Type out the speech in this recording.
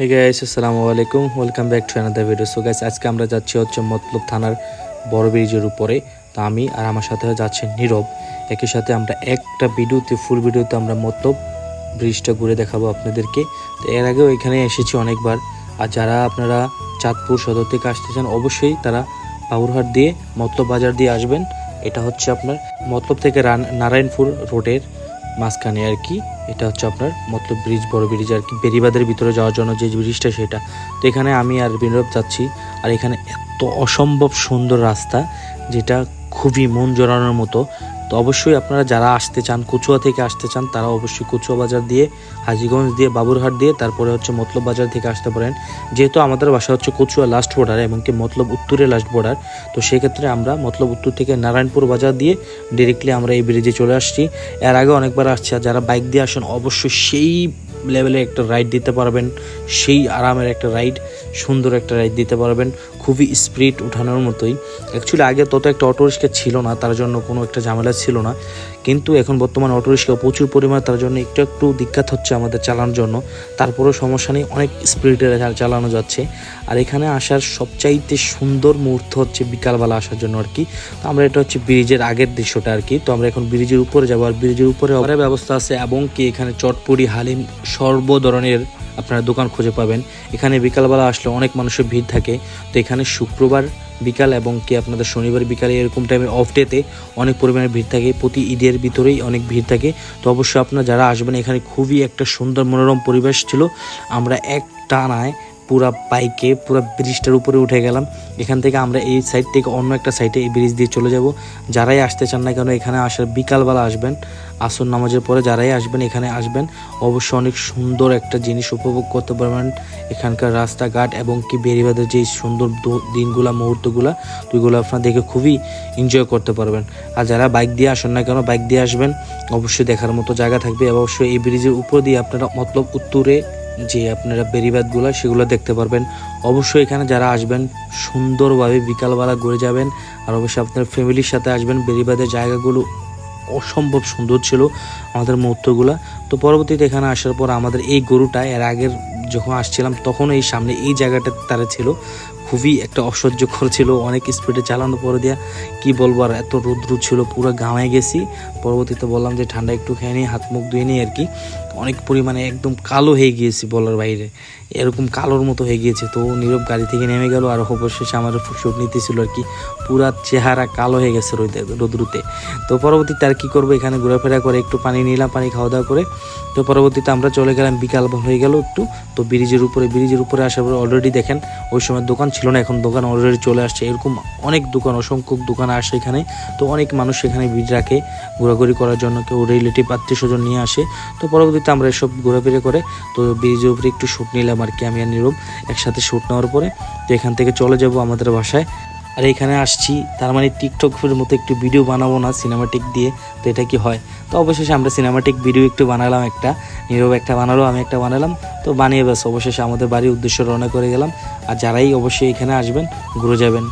হে guys আসসালামু আলাইকুম welcome back to another video so guys আজকে আমরা যাচ্ছি হচ্ছে মতলব থানার বড় ব্রিজের উপরে। তো আমি আর আমার সাথে যাচ্ছে নীরব। একই সাথে আমরা একটা ভিডিওতে ফুল ভিডিওতে আমরা মতলব ব্রিজটা ঘুরে দেখাবো আপনাদেরকে। তো এর আগেও এখানে এসেছি অনেকবার। আর যারা আপনারা চাঁদপুর সদর থেকে আসতে চান, অবশ্যই তারা বাবুরহাট দিয়ে, মতলব বাজার দিয়ে আসবেন। এটা হচ্ছে আপনার মতলব থেকে নারায়ণপুর রোডের মাঝখানে আর কি, এটা হচ্ছে আপনার মতলব ব্রিজ বড় ব্রিজ আর কি বেরিবাদের ভিতরে যাওয়ার জন্য যে ব্রিজটা সেটা। তো এখানে আমি আর বিনোদ যাচ্ছি, আর এখানে এত অসম্ভব সুন্দর রাস্তা, যেটা খুবই মন জোরানোর মতো। তো অবশ্যই আপনারা যারা আসতে চান, কচুয়া থেকে আসতে চান, তারা অবশ্যই কচুয়া বাজার দিয়ে, হাজিগঞ্জ দিয়ে, বাবুরহাট দিয়ে, তারপরে হচ্ছে মতলব বাজার থেকে আসতে পারেন। যেহেতু আমাদের বাসা হচ্ছে কচুয়া লাস্ট বর্ডার এবং কি মতলব উত্তরে লাস্ট বর্ডার তো সেক্ষেত্রে আমরা মতলব উত্তর থেকে নারায়ণপুর বাজার দিয়ে ডিরেক্টলি আমরা এই ব্রিজে চলে আসছি। এর আগে অনেকবার আসছি যারা বাইক দিয়ে আসেন, অবশ্যই সেই লেভেলে একটা রাইড দিতে পারবেন, সেই আরামের একটা রাইড সুন্দর একটা রাইড দিতে পারবেন। খুবই স্পিড উঠানোর মতোই। অ্যাকচুয়ালি আগে তত একটা অটো রিক্সা ছিল না, তার জন্য কোনো একটা ঝামেলা ছিল না। কিন্তু এখন বর্তমানে অটো রিক্সা প্রচুর পরিমাণে তার জন্য একটু একটু দিক্কত হচ্ছে আমাদের চালানোর জন্য। তারপরেও সমস্যা নেই, অনেক স্পিডে চালানো যাচ্ছে। আর এখানে আসার সবচাইতে সুন্দর মুহূর্ত হচ্ছে বিকালবেলা আসার জন্য আর কি। তো আমরা এটা হচ্ছে ব্রিজের আগের দৃশ্যটা আর কি। তো আমরা এখন ব্রিজের উপরে যাব। আর ব্রিজের উপরে ব্যবস্থা আছে এবং কি এখানে চটপুরি হালিম সর্ব ধরনের আপনারা দোকান খুঁজে পাবেন। এখানে বিকালবেলা আসলে অনেক মানুষের ভিড় থাকে। তো এখানে শুক্রবার বিকাল এবং কি আপনাদের শনিবার বিকালে এরকম টাইমে অফ ডেতে অনেক পরিমাণে ভিড় থাকে। প্রতি ঈদের ভিতরেই অনেক ভিড় থাকে। তো অবশ্যই আপনারা যারা আসবেন, এখানে খুবই একটা সুন্দর মনোরম পরিবেশ ছিল। আমরা এক টানায় পুরা বাইকে, পুরো ব্রিজটার উপরে উঠে গেলাম। এখান থেকে আমরা এই সাইড থেকে অন্য একটা সাইডে এই ব্রিজ দিয়ে চলে যাব। যারাই আসতে চান না কেন, এখানে আসার বিকালবেলা আসবেন। আসর নামাজের পরে যারাই আসবেন, এখানে আসবেন। অবশ্যই অনেক সুন্দর একটা জিনিস উপভোগ করতে পারবেন। এখানকার রাস্তাঘাট এবং কি বেরিবাদের যে সুন্দর দিনগুলা, মুহূর্তগুলা, ওইগুলো আপনারা দেখে খুবই এনজয় করতে পারবেন। আর যারা বাইক দিয়ে আসেন না কেন বাইক দিয়ে আসবেন। অবশ্যই দেখার মতো জায়গা থাকবে। অবশ্যই এই ব্রিজের উপর দিয়ে আপনারা মতলব উত্তরে যে আপনারা বেরিবাদগুলো সেগুলো দেখতে পারবেন। অবশ্যই এখানে যারা আসবেন, সুন্দরভাবে বিকালবেলা ঘুরে যাবেন, আর অবশ্যই আপনার ফ্যামিলির সাথে আসবেন। বেরিবাদের জায়গাগুলো অসম্ভব সুন্দর ছিল আমাদের মুহূর্তগুলো। তো পরবর্তীতে এখানে আসার পর আমাদের এই গরুটা, এর আগের যখন আসছিলাম, তখন এই সামনে এই জায়গাটা তারা ছিল। খুবই একটা অসহ্যকর ছিল, অনেক স্পিডে চালানো পরে দিয়া, কি বলব আর এত রৌদ্র ছিল, পুরো গাঁয়ে গেছি। পরবর্তীতে বললাম যে, ঠান্ডা একটু খেয়ে নিই হাত মুখ ধুয়ে নিই আর কি। অনেক পরিমাণে একদম কালো হয়ে গিয়েছি বলার বাইরে। এরকম কালোর মতো হয়ে গিয়েছে। তো নীরব গাড়ি থেকে নেমে গেল আর অবশেষে আমার শুট নিতেছিল আর কি। পুরা চেহারা কালো হয়ে গেছে রোদে, রোদ্রুতে। তো পরবর্তীতে আর কি করব? এখানে ঘোরাফেরা করে একটু পানি নিলাম, পানি খাওয়া দাওয়া করে। তো পরবর্তীতে আমরা চলে গেলাম, বিকাল হয়ে গেল একটু। তো ব্রিজের উপরে ব্রিজের উপরে আসার পরে অলরেডি দেখেন, ওই সময় দোকান ছিল না, এখন দোকান অলরেডি চলে আসছে। এরকম অনেক দোকান, অসংখ্য দোকান আসে এখানে। তো অনেক মানুষ এখানে ভিড় রাখে ঘোরাঘুরি করার জন্য। কেউ রিলেটিভ আত্মীয় স্বজন নিয়ে আসে। তো পরবর্তীতে আমরা এসব ঘোরাফেরি করে, তো ব্রিজের উপরে একটু শ্যুট নিলাম। আর কি, আমি আর নীরব একসাথে শ্যুট নেওয়ার পরে তো এখান থেকে চলে যাব আমাদের বাসায়। আর এখানে আসছি, তার মানে টিকটকের মতো একটু ভিডিও বানাবো না সিনেমাটিক দিয়ে, তো এটা কি হয়? তো অবশেষে আমরা সিনেমাটিক ভিডিও একটু বানালাম একটা, নীরব একটা বানালো, আমি একটা বানালাম, তো বানিয়ে ব্যাস, অবশেষে আমাদের বাড়ির উদ্দেশ্য রওনা করে গেলাম। আর যারাই অবশ্যই এখানে আসবেন, ঘুরে যাবেন।